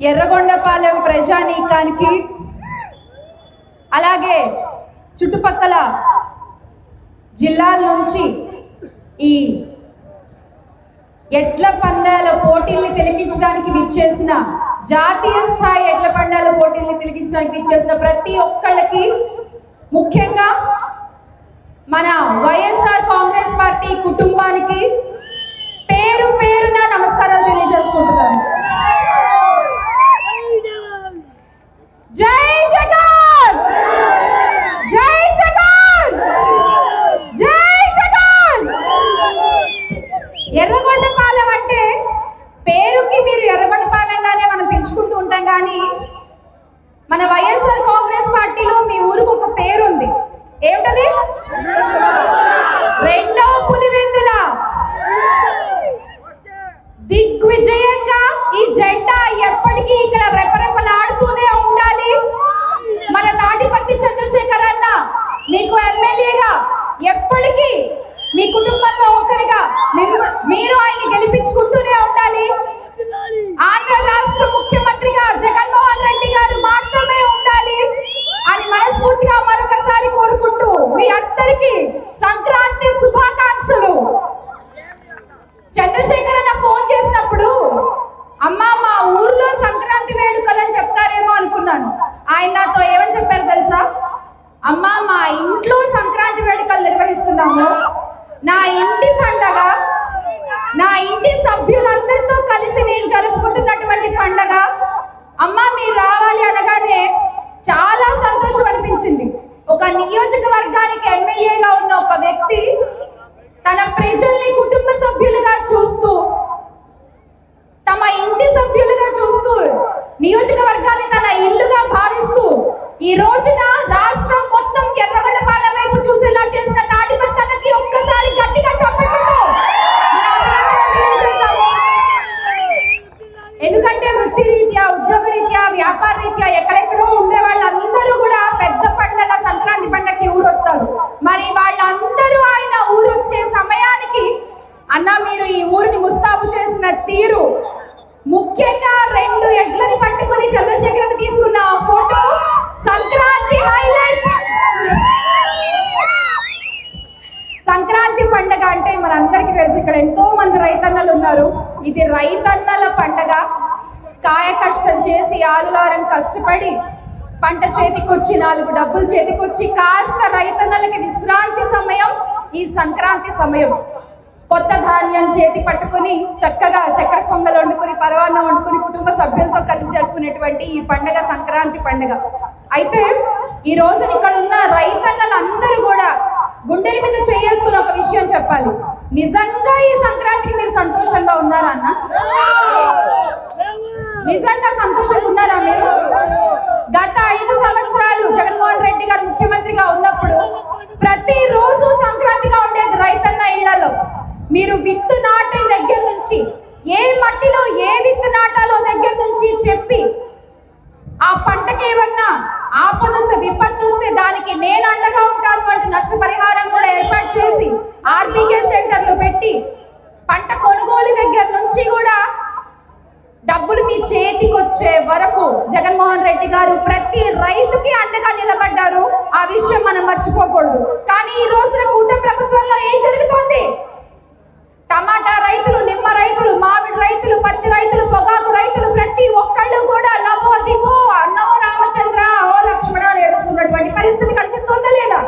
ఎర్రగొండపాలెం ప్రజానీకానికి అలాగే చుట్టుపక్కల జిల్లాల నుంచి ఈ ఎడ్ల పందాల పోటీల్ని తిలకించడానికి విచ్చేసిన జాతీయ స్థాయి ఎడ్ల పందాల పోటీల్ని తిలకించడానికి విచ్చేసిన ప్రతి ఒక్కళ్ళకి ముఖ్యంగా మన వైఎస్ఆర్ కాంగ్రెస్ పార్టీ కుటుంబానికి పేరు పేరున నమస్కారాలు తెలియజేసుకుంటున్నాను. జై జగన్! జై జగన్! జై జగన్! ఎర్రగొండపాలెం అంటే పేరుకి మీరు ఎర్రగొండపాలెంగానే మనం పెంచుకుంటూ ఉంటాం కానీ మన వైఎస్ఆర్ కాంగ్రెస్ పార్టీలో మీ ఊరికి ఒక పేరు ఉంది ఏమిటది? రెండవ పులివెందుల. దిగ్విజయంగా ఈ జెండా ఎప్పటికీ ఇక్కడ రెపరెపలాడుతూనే ఉండాలి మన తాటిపత్తి చంద్రశేఖర్ అన్న మీకు ఎమ్మెల్యేగా ఎప్పటికీ మీ కుటుంబంలో ఒకరిగా మీరు ఆయన గెలిపించుకుంటూనే ఉండాలి. ఆంధ్ర రాష్ట్ర ముఖ్యమంత్రిగా జగన్మోహన్ రెడ్డి గారు మాత్రమే ఉండాలి అని మనస్ఫూర్తిగా మరొకసారి కోరుకుంటూ మీ అందరికీ సంక్రాంతి శుభాకాంక్షలు చంద్రశేఖర్ అన్న ఫోన్ చేసినప్పుడు అమ్మా మా ఊర్లో సంక్రాంతి వేడుకలు అని చెప్తారేమో అనుకున్నాను ఆయన నాతో ఏమని చెప్పారు తెలుసా అమ్మా మా ఇంట్లో సంక్రాంతి వేడుకలు నిర్వహిస్తున్నాము నా ఇంటి పండగ నా ఇంటి సభ్యులందరితో కలిసి నేను జరుపుకుంటున్నటువంటి పండగ. అమ్మ మీరు రావాలి అనగానే చాలా సంతోషం అనిపించింది. ఒక నియోజకవర్గానికి ఎమ్మెల్యేగా ఉన్న ఒక వ్యక్తి తన ప్రజల్ని కుటుంబ సభ్యులుగా చూస్తూ తమ ఇంటి సభ్యులుగా చూస్తూ నియోజకవర్గాన్ని తన ఇల్లుగా భావిస్తూ ఈ రోజున రాష్ట్రం మొత్తం ఎర్రగడ్డపాలెం వైపు చూసేలా చేసిన వ్యాపార రీత్యా ఎక్కడెక్కడో ఉండే వాళ్ళందరూ కూడా పెద్ద పండగ సంక్రాంతి పండగకి ఊరు వస్తారు మరి వాళ్ళందరూ ఆయన ఊరు వచ్చే సమయానికి అన్న మీరు ఈ ఊరిని ముస్తాబు చేసిన తీరు. ముఖ్యంగా రెండు ఎడ్లని పట్టుకొని చంద్రశేఖర్ తీసుకున్న ఆ ఫోటో సంక్రాంతి హైలైట్. సంక్రాంతి పండగ అంటే మనందరికీ తెలుసు ఇక్కడ ఎంతో మంది రైతన్నలు ఉన్నారు. ఇది రైతన్నల పండగ. కాయ కష్టం చేసి ఆలుగారం కష్టపడి పంట చేతికొచ్చి నాలుగు డబ్బులు చేతికొచ్చి కాస్త రైతన్నలకి విశ్రాంతి సమయం ఈ సంక్రాంతి సమయం. కొత్త ధాన్యం చేతి పట్టుకుని చక్కగా చక్కెర పొంగలు వండుకుని పరవాన్నం వండుకుని కుటుంబ సభ్యులతో కలిసి జరుపుకునేటువంటి ఈ పండగ సంక్రాంతి పండగ. అయితే ఈ రోజున ఇక్కడ ఉన్న రైతన్నలందరూ కూడా గుండెల మీద చేసుకుని ఒక విషయం చెప్పాలి. నిజంగా ఈ సంక్రాంతికి మీరు సంతోషంగా ఉన్నారా అన్న? నిజంగా సంతోషంగా ఉన్నారా మీరు గత ఐదు సంవత్సరాలు జగన్మోహన్ రెడ్డి గారు ముఖ్యమంత్రిగా ఉన్నప్పుడు ప్రతిరోజు సంక్రాంతిగా ఉండేది రైతన్న ఇళ్ళలో మీరు విత్తు నాటే దగ్గర నుంచి ఏ మట్టిలో ఏ విత్తు నాటాలో దగ్గర నుంచి చెప్పి ఆ పంటకి ఏమన్నా ఆపద వస్తే విపత్తు వస్తే దానికి నేను అండగా ఉంటాను అంటే నష్టపరిహారం కూడా ఏర్పాటు చేసి ఆర్బీకే సెంటర్లు పెట్టి పంట కొనుగోలు దగ్గర నుంచి కూడా డబ్బులు మీ చేతికి వచ్చే వరకు జగన్మోహన్ రెడ్డి గారు ప్రతి రైతుకి అండగా నిలబడ్డారు. ఆ విషయం మనం మర్చిపోకూడదు. కానీ ఈ రోజున కూటమి ప్రభుత్వంలో ఏం జరుగుతోంది? టమాటా రైతులు నిమ్మ రైతులు మామిడి రైతులు పత్తి రైతులు పొగాకు రైతులు ప్రతి ఒక్కళ్ళు కూడా లభో దిబో అన్నో రామచంద్ర ఓ లక్ష్మణ ఏడుస్తున్నటువంటి పరిస్థితి కనిపిస్తుందా లేదా?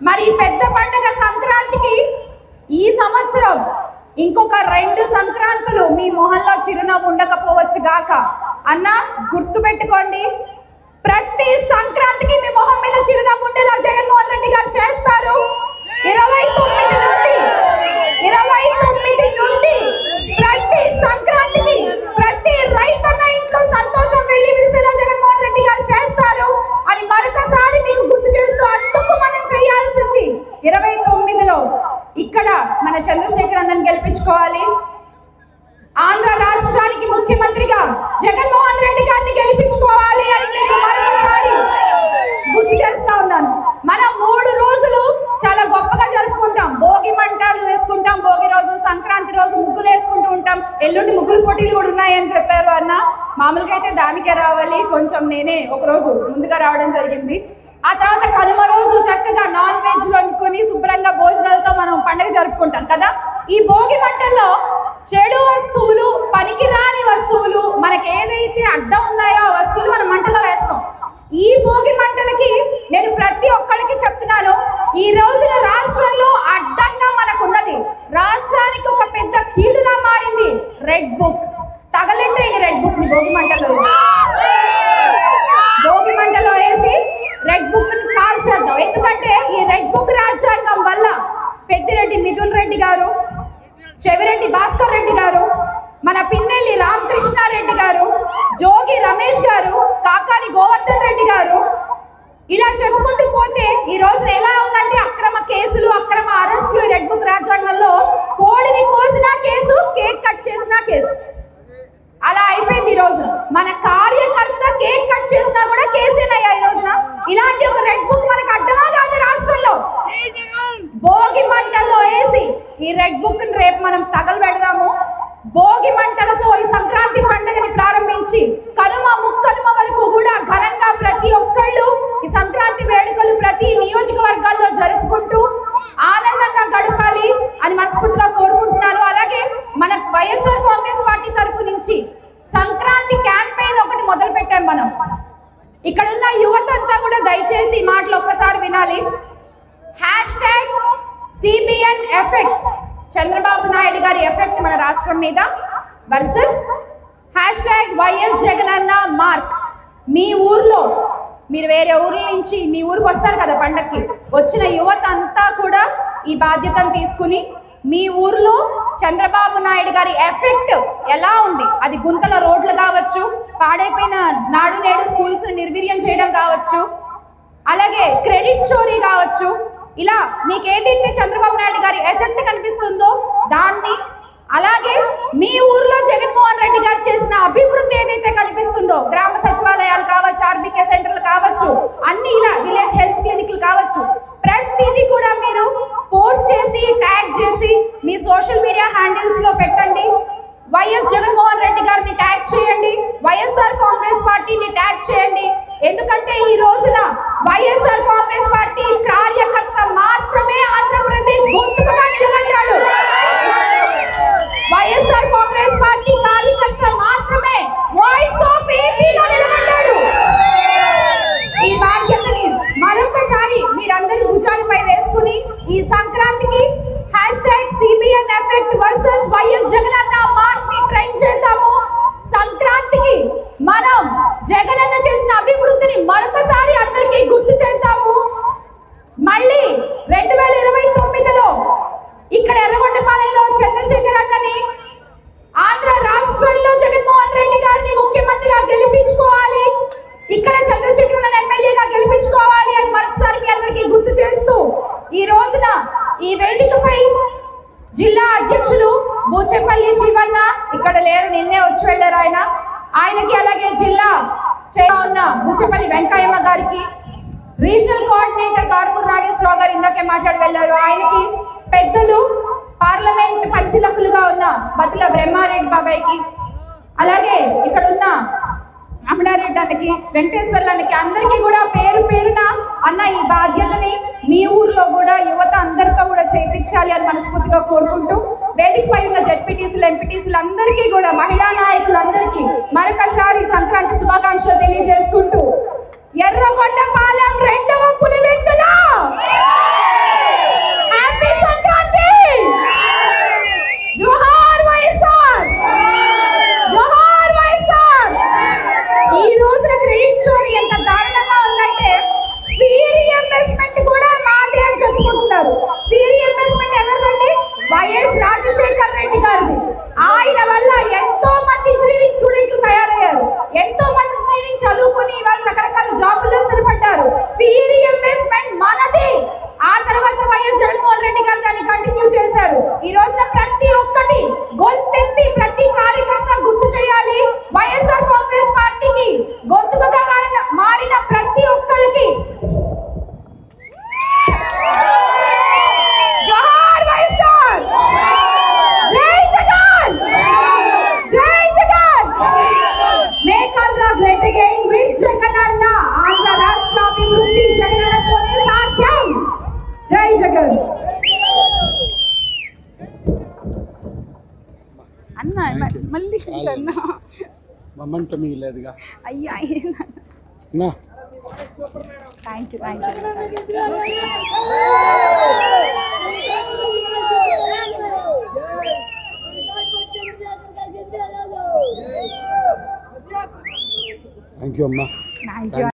మరి పెద్ద పండుగ సంక్రాంతికి ఈ సంవత్సరం ఇంకొక రెండు సంక్రాంతులు మీ మొహంలో చిరునవ్వు ఉండకపోవచ్చు గాక. అన్న గుర్తు పెట్టుకోండి ప్రతి సంక్రాంతికి మీ మొహం మీద చిరునవ్వు ఉండేలా జగన్మోహన్ రెడ్డి గారు చేస్తారు. ఇరవై తొమ్మిది నుండి ఇరవై తొమ్మిది నుండి ప్రతి సంక్రాంతికి ప్రతి రైతన్న ఇంట్లో సంతోషం వెళ్ళి విరిసేలా జగన్మోహన్ రెడ్డి గారు చేస్తారు. అని మరొకసారి మీకు గుర్తు చేస్తూ అందుకు మనం చేయాల్సింది. ఇరవై తొమ్మిదిలో ఇక్కడ మన చంద్రశేఖర్ అన్నను గెలిపించుకోవాలి. ఆంధ్ర రాష్ట్రానికి ముఖ్యమంత్రిగా జగన్మోహన్ రెడ్డి గారిని గెలిపించుకోవాలి అని మీకు మరొకసారి గుర్తు చేస్తా ఉన్నాను మనం మూడు రోజులు చాలా గొప్పగా జరుపుకుంటాం. భోగి మంటలు వేసుకుంటాం భోగి రోజు సంక్రాంతి రోజు ముగ్గులు వేసుకుంటూ ఉంటాం. ఎల్లుండి ముగ్గురు పోటీలు కూడా ఉన్నాయని చెప్పారు అన్న. మామూలుగా అయితే దానికే రావాలి. కొంచెం నేనే ఒకరోజు ముందుగా రావడం జరిగింది. ఆ తర్వాత కనుమ రోజు చక్కగా నాన్ వెజ్ వండుకొని శుభ్రంగా భోజనాలతో మనం పండుగ జరుపుకుంటాం కదా. ఈ భోగి మంటల్లో చెడు వస్తువులు పనికిరాని వస్తువులు మనకి ఏదైతే అడ్డం ఉన్నాయో ఆ వస్తువులు మనం మంటలో వేస్తాం. ఈ భోగి మంటలకి నేను ప్రతి ఒక్కరికి చెప్తున్నాను ఈ రోజున రాష్ట్రంలో అడ్డంగా మనకున్నది రాష్ట్రానికి ఒక పెద్ద కీడులా మారింది రెడ్ బుక్. తగలెట్టే రెడ్ బుక్ భోగి మంటలో భోగి మంటలో వేసి రెడ్ బుక్ని కాల్ చేద్దాం ఎందుకంటే ఈ రెడ్ బుక్ రాజ్యాంగం వల్ల పెద్దిరెడ్డి మిథున్ రెడ్డి గారు చెవిరెడ్డి భాస్కర్ రెడ్డి గారు మన పిన్నెల్లి రామకృష్ణారెడ్డి గారు జోగి రమేష్ గారు కాకాని గోవర్ధన్ రెడ్డి గారు ఇలా చెప్పుకుంటూ పోతే ఈ రోజున ఎలా ఉందంటే అక్రమ కేసులు అక్రమ అరెస్టులు ఈ రెడ్ బుక్ రాజ్యాంగంలో కోడిని కోసినా కేసు కేక్ కట్ చేసినా కేసు. అలా అయిపోయింది ఈ రోజు. మన కార్యకర్త కేక్ కట్ చేసినా కూడా కేసేనయ్యా ఈ రోజున. ఇలాంటి ఒక రెడ్ బుక్ మనకు అడ్డమా కాదు రాష్ట్రంలో. భోగి మంటల్లో వేసి ఈ రెడ్ బుక్ రేపు మనం తగలు పెడదాము భోగి మంటలతో ఈ సంక్రాంతి పండుగని ప్రారంభించి కనుమ ముక్కనుమ వరకు కూడా ఘనంగా ప్రతి ఒక్కళ్ళు ఈ సంక్రాంతి వేడుకలు ప్రతి నియోజకవర్గాల్లో జరుపుకుంటూ ఆనందంగా గడపాలి అని మనస్ఫూర్తిగా కోరుకుంటున్నాను అలాగే మన వైఎస్ఆర్ కాంగ్రెస్ పార్టీ తరఫు నుంచి సంక్రాంతి క్యాంపెయిన్ ఒకటి మొదలు పెట్టాం మనం ఇక్కడ ఉన్న యువత అంతా కూడా దయచేసి ఈ మాటలు ఒక్కసారి వినాలి. Hashtag CBN effect Chandrababu Naidu గారి ఎఫెక్ట్ మన రాష్ట్రం మీద versus hashtag YS Jagananna mark మీ ఊర్లో మీరు వేరే ఊర్ల నుంచి మీ ఊరికి వస్తారు కదా పండక్కి. వచ్చిన యువత అంతా కూడా ఈ బాధ్యతను తీసుకుని మీ ఊర్లో చంద్రబాబు నాయుడు గారి ఎఫెక్ట్ ఎలా ఉంది? అది గుంతల రోడ్లు కావచ్చు పాడైపోయిన నాడు నేడు స్కూల్స్ నిర్వీర్యం చేయడం కావచ్చు అలాగే క్రెడిట్ చోరీ కావచ్చు. ఇలా మీకు ఏదైతే చంద్రబాబు నాయుడు గారి ఎఫెక్ట్ కనిపిస్తుందో దాన్ని అలాగే మీ ఊర్లో జగన్మోహన్ రెడ్డి గారు చేసిన అభివృద్ధి ఏదైతే కనిపిస్తుందో గ్రామ సచివాలయాలు కావచ్చు ఆర్బీకే సెంటర్లు కావచ్చు అన్ని ఇలా విలేజ్ హెల్త్ క్లినిక్లు కావచ్చు ప్రతిదీ కూడా మీరు పోస్ట్ చేసి ట్యాగ్ చేసి మీ సోషల్ మీడియా హ్యాండిల్స్లో పెట్టండి వైఎస్ జగన్మోహన్ రెడ్డి గారిని ట్యాగ్ చేయండి వైఎస్ఆర్ కాంగ్రెస్ పార్టీని ట్యాగ్ చేయండి ఎందుకంటే ఈ రోజున వైఎస్ఆర్ కాంగ్రెస్ పార్టీ కార్యకర్త మాత్రమే ఆంధ్రప్రదేశ్ గొంతుకగా నిలబడ్డాడు వైఎస్ఆర్ కాంగ్రెస్ పార్టీ కార్యకర్త మాత్రమే వాయిస్ ఆఫ్ ఏపీగా నిలబడ్డాడు ఈ బాధ్యతని మరొకసారి మీరందరూ భుజాలపై వేసుకుని ఈ సంక్రాంతికి hashtag CBN effect versus YS Jagananna మార్క్ని ట్రైన్ చేద్దాము సంక్రాంతికి మనం జగనన్న చేసిన అభివృద్ధిని మరొకసారి అందరికీ గుర్తు చేద్దాము మళ్ళీ రెండు వేల ఇరవై తొమ్మిదిలో ఇక్కడ ఎర్రగొండపాలెంలో చంద్రశేఖర్ అన్నని ఆంధ్ర రాష్ట్రంలో జగన్మోహన్ రెడ్డి గారిని ముఖ్యమంత్రిగా గెలిపించుకోవాలి ఇక్కడ చంద్రశేఖర్ అన్న ఎమ్మెల్యేగా గెలిపించుకోవాలి అని మరొకసారి మీ అందరికీ గుర్తు చేస్తూ ఈ రోజున ఈ వేదికపై జిల్లా అధ్యక్షులు బూచెపల్లి శివన్న ఇక్కడ లేరు నిన్నే వచ్చి వెళ్ళారు ఆయన. ఆయనకి అలాగే జిల్లా ఉన్న బూచెపల్లి వెంకయ్యమ్మ గారికి రీజనల్ కోఆర్డినేటర్ కార్పూర్ నాగేశ్వరరావు గారు ఇందాకే మాట్లాడి వెళ్ళారు. ఆయనకి పెద్దలు పార్లమెంట్ పరిశీలకులుగా ఉన్న బతుల బ్రహ్మారెడ్డి బాబాయ్కి అలాగే ఇక్కడ ఉన్న అమడారెడ్డి అన్నకి అందరికీ కూడా పేరు పేరున అన్న ఈ బాధ్యతని మీ ఊర్లో కూడా యువత అందరితో కూడా చేయించాలి అని మనస్ఫూర్తిగా కోరుకుంటూ వేదికపై ఉన్న జడ్పీటీసీలు ఎంపీటీసీలు అందరికీ కూడా మహిళా నాయకులందరికీ మరొకసారి సంక్రాంతి శుభాకాంక్షలు తెలియజేసుకుంటూ ఎర్రగొండపాలెం రెండవ పులివెందుల! ఈ రోజున ప్రతి ఒక్కటి గొంతెత్తి ప్రతి కార్యకర్త గుర్తు చేయాలి వైఎస్ఆర్ కాంగ్రెస్ పార్టీకి గొంతుకగా మారిన మారిన ప్రతి ఒక్కరికి జోహార్ వైఎస్ఆర్ జై జగన్ అన్నా. మమ్మంట మిగిలేదుగా అయ్యా నా. Thank you thank you thank you అమ్మా. Thank you